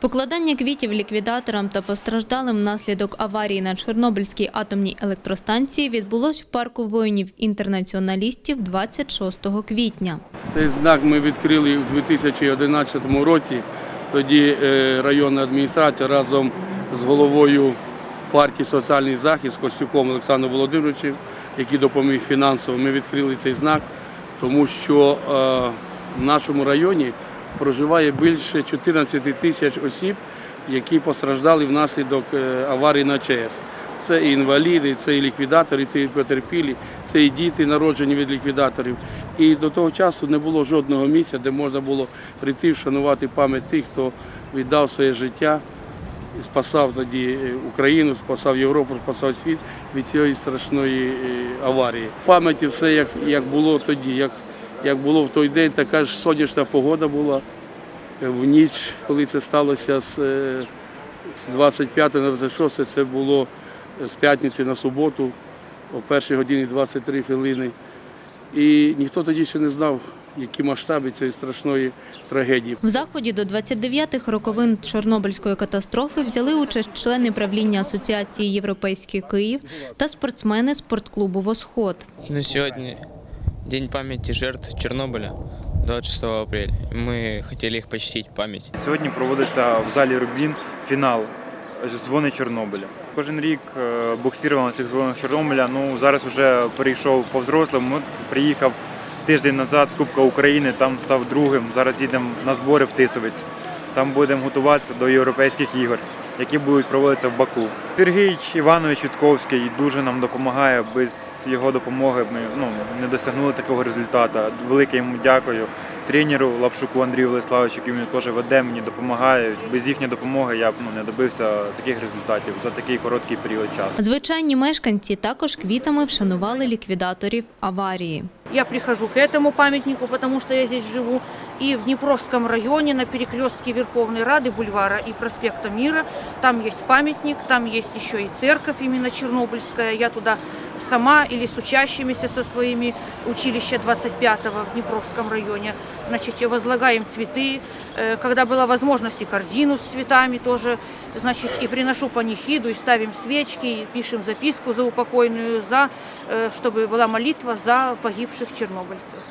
Покладання квітів ліквідаторам та постраждалим внаслідок аварії на Чорнобильській атомній електростанції відбулось в парку воїнів-інтернаціоналістів 26 квітня. Цей знак ми відкрили у 2011 році. Тоді е, районна адміністрація разом з головою партії Соціальний захист Костюком Олександром Володимировичем, який допоміг фінансово, ми відкрили цей знак, тому що е, в нашому районі проживає більше 14 тисяч осіб, які постраждали внаслідок е, аварії на ЧАЕС. Це і інваліди, це і ліквідатори, це і потерпілі, це і діти, народжені від ліквідаторів. І до того часу не було жодного місця, де можна було прийти вшанувати пам'ять тих, хто віддав своє життя, спасав тоді е, Україну, спасав Європу, спасав світ від цієї страшної е, аварії. Пам'яті все як, як було тоді, як, як було в той день, така ж сонячна погода була Е, в ніч, коли це сталося з, е, з 25 на 26, це було з п'ятниці на суботу о першій годині 23 хвилини. І ніхто тоді ще не знав, які масштаби цієї страшної трагедії. В заході до 29-х роковин Чорнобильської катастрофи взяли участь члени правління Асоціації Європейський Київ та спортсмени спортклубу Восход. Ну, сегодня день памяти жертв Чернобыля, 26 апреля. И Мы хотели их почтить память. Сьогодні проводиться в залі Рубін фінал дзвони Чорнобиля. Кожен рік е, боксірували на цих дзвонах Чорнобиля. Ну зараз вже перейшов по взрослому. Приїхав тиждень назад з Кубка України, там став другим. Зараз їдемо на збори в Тисовець. Там будемо готуватися до європейських ігор, які будуть проводитися в Баку. Сергій Іванович Вітковський дуже нам допомагає. Без його допомоги ми ну, не досягнули такого результату. Велике йому дякую. Тренеру Лапшуку Андрію Владиславовичу, який мені теж веде, мені допомагає. Без їхньої допомоги я б ну, не добився таких результатів за такий короткий період часу. Звичайні мешканці також квітами вшанували ліквідаторів аварії. Я прихожу к этому памятнику, потому что я здесь живу И в Днепровском районе на перекрестке Верховной Рады, бульвара и проспекта Мира, там есть памятник, там есть еще и церковь именно Чернобыльская. Я туда сама или с учащимися со своими училища 25-го в Днепровском районе. Значит, возлагаем цветы. Э, Когда была возможность, и корзину с цветами тоже. Значит, и приношу панихиду, и ставим свечки, и пишем записку за упокойную, за, э, чтобы была молитва за погибших чернобыльцев.